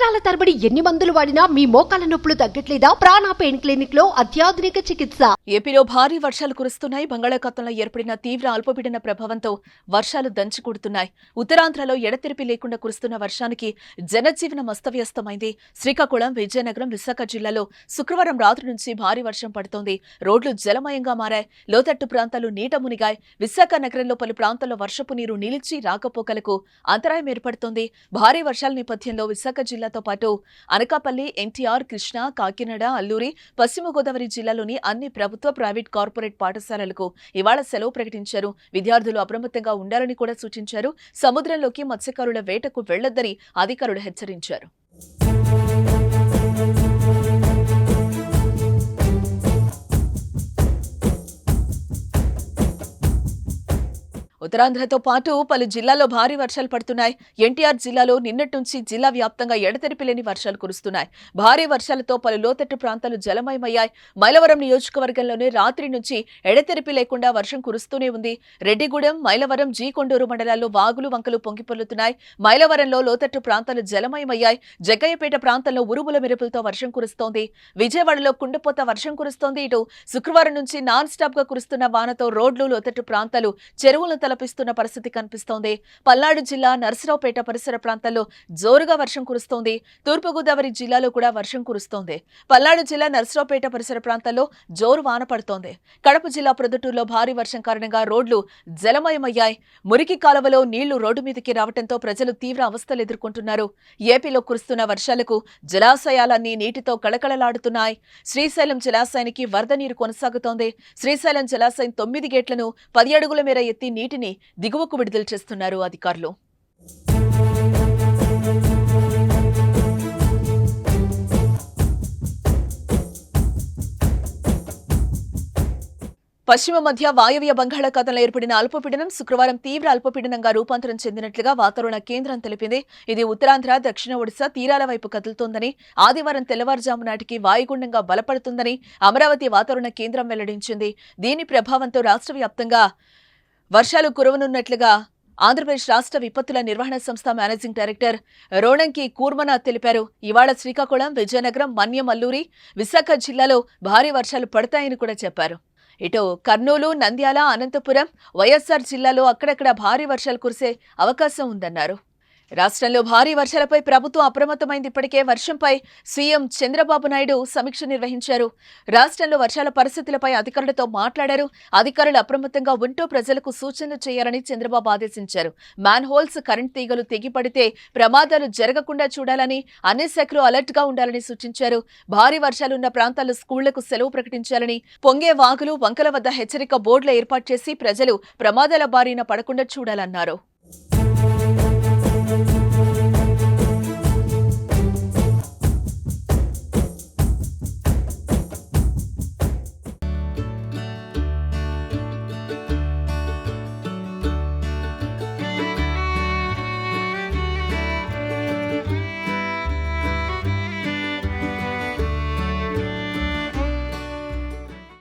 సంవత్సరాల తరబడి ఎన్ని మందులు వాడినా మీ మోకాల నొప్పులు తగ్గట్లేదా? ప్రాణ పెయిన్ క్లినిక్లో అత్యాధునిక చికిత్స. ఏపీలో భారీ వర్షాలు కురుస్తున్నాయి. బంగాళాఖాతంలో ఏర్పడిన తీవ్ర అల్పపీడన ప్రభావంతో వర్షాలు దంచుకొడుతున్నాయి. ఉత్తరాంధ్రలో ఎడతెరిపి లేకుండా కురుస్తున్న వర్షానికి జనజీవనం అస్తవ్యస్తమైంది. శ్రీకాకుళం విజయనగరం విశాఖ జిల్లాలో శుక్రవారం రాత్రి నుంచి భారీ వర్షం పడుతోంది. రోడ్లు జలమయంగా మారాయి. లోతట్టు ప్రాంతాలు నీట మునిగాయి. విశాఖ నగరంలో పలు ప్రాంతాల్లో వర్షపు నీరు నిలిచి రాకపోకలకు అంతరాయం ఏర్పడుతోంది. భారీ వర్షాల నేపథ్యంలో విశాఖ జిల్లా జిల్లాతో పాటు అనకాపల్లి ఎన్టీఆర్ కృష్ణా కాకినాడ అల్లూరి పశ్చిమ గోదావరి జిల్లాలోని అన్ని ప్రభుత్వ ప్రైవేట్ కార్పొరేట్ పాఠశాలలకు ఇవాళ సెలవు ప్రకటించారు. విద్యార్థులు అప్రమత్తంగా ఉండాలని కూడా సూచించారు. సముద్రంలోకి మత్స్యకారుల వేటకు వెళ్ళొద్దని అధికారులు హెచ్చరించారు. ఉత్తరాంధ్రతో పాటు పలు జిల్లాల్లో భారీ వర్షాలు పడుతున్నాయి. ఎన్టీఆర్ జిల్లాలో నిన్నటి నుంచి జిల్లా వ్యాప్తంగా ఎడతెరిపి లేని వర్షాలు కురుస్తున్నాయి. భారీ వర్షాలతో పలు లోతట్టు ప్రాంతాలు జలమయమయ్యాయి. మైలవరం నియోజకవర్గంలోనే రాత్రి నుంచి ఎడతెరిపి లేకుండా వర్షం కురుస్తూనే ఉంది. రెడ్డిగూడెం మైలవరం జీ కొండూరు మండలాల్లో వాగులు వంకలు పొంగిపొల్లుతున్నాయి మైలవరంలో లోతట్టు ప్రాంతాలు జలమయమయ్యాయి. జగ్గయ్యపేట ప్రాంతంలో ఉరుముల మెరుపులతో వర్షం కురుస్తోంది. విజయవాడలో కుండపోత వర్షం కురుస్తోంది. ఇటు శుక్రవారం నుంచి నాన్ స్టాప్గా కురుస్తున్న వానతో రోడ్లు లోతట్టు ప్రాంతాలు చెరువులతో తలపిస్తున్న పరిస్థితి కనిపిస్తోంది. పల్నాడు జిల్లా నర్సరావుపేట పరిసర ప్రాంతాల్లో జోరుగా వర్షం కురుస్తోంది. తూర్పుగోదావరి జిల్లాలో కూడా వర్షం కురుస్తోంది. పల్నాడు జిల్లా నర్సరావుపేట పరిసర ప్రాంతాల్లో జోరు వాన పడుతోంది. కడప జిల్లా ప్రొద్దుటూరులో భారీ వర్షం కారణంగా రోడ్లు జలమయమయ్యాయి. మురికి కాలువలో నీళ్ళు రోడ్డు మీదకి రావడంతో ప్రజలు తీవ్ర అవస్థలు ఎదుర్కొంటున్నారు. ఏపీలో కురుస్తున్న వర్షాలకు జలాశయాలన్నీ నీటితో కళకళలాడుతున్నాయి. శ్రీశైలం జలాశయానికి వరద నీరు కొనసాగుతోంది. శ్రీశైలం జలాశయం తొమ్మిది గేట్లను పది అడుగుల మేర ఎత్తి నీటిని దిగువకు విడుదల చేస్తున్నారు అధికారులు. పశ్చిమ మధ్య వాయవ్య బంగాళాఖాతంలో ఏర్పడిన అల్పపీడనం శుక్రవారం తీవ్ర అల్పపీడనంగా రూపాంతరం చెందినట్లుగా వాతావరణ కేంద్రం తెలిపింది. ఇది ఉత్తరాంధ్ర దక్షిణ ఒడిశా తీరాల వైపు కదులుతోందని ఆదివారం తెల్లవారుజాము నాటికి వాయుగుండంగా బలపడుతుందని అమరావతి వాతావరణ కేంద్రం వెల్లడించింది. దీని ప్రభావంతో రాష్ట్ర వ్యాప్తంగా వర్షాలు కురవనున్నట్లుగా ఆంధ్రప్రదేశ్ రాష్ట్ర విపత్తుల నిర్వహణ సంస్థ మేనేజింగ్ డైరెక్టర్ రోణంకి కూర్మనాథ్ తెలిపారు. ఇవాళ శ్రీకాకుళం విజయనగరం మన్యం అల్లూరి విశాఖ జిల్లాలో భారీ వర్షాలు పడతాయని కూడా చెప్పారు. ఇటు కర్నూలు నంద్యాల అనంతపురం వైఎస్ఆర్ జిల్లాలో అక్కడక్కడ భారీ వర్షాలు కురిసే అవకాశం ఉందన్నారు. రాష్ట్రంలో భారీ వర్షాలపై ప్రభుత్వం అప్రమత్తమైంది. ఇప్పటికే వర్షంపై సీఎం చంద్రబాబు నాయుడు సమీక్ష నిర్వహించారు. రాష్ట్రంలో వర్షాల పరిస్థితులపై అధికారులతో మాట్లాడారు. అధికారులు అప్రమత్తంగా ఉంటూ ప్రజలకు సూచనలు చేయాలని చంద్రబాబు ఆదేశించారు. మ్యాన్ హోల్స్ కరెంట్ తీగలు తెగిపడితే ప్రమాదాలు జరగకుండా చూడాలని అన్ని శాఖలు అలర్ట్గా ఉండాలని సూచించారు. భారీ వర్షాలున్న ప్రాంతాల్లో స్కూళ్ళకు సెలవు ప్రకటించాలని పొంగే వాగులు వంకల వద్ద హెచ్చరిక బోర్డుల ఏర్పాటు చేసి ప్రజలు ప్రమాదాల బారిన పడకుండా చూడాలన్నారు.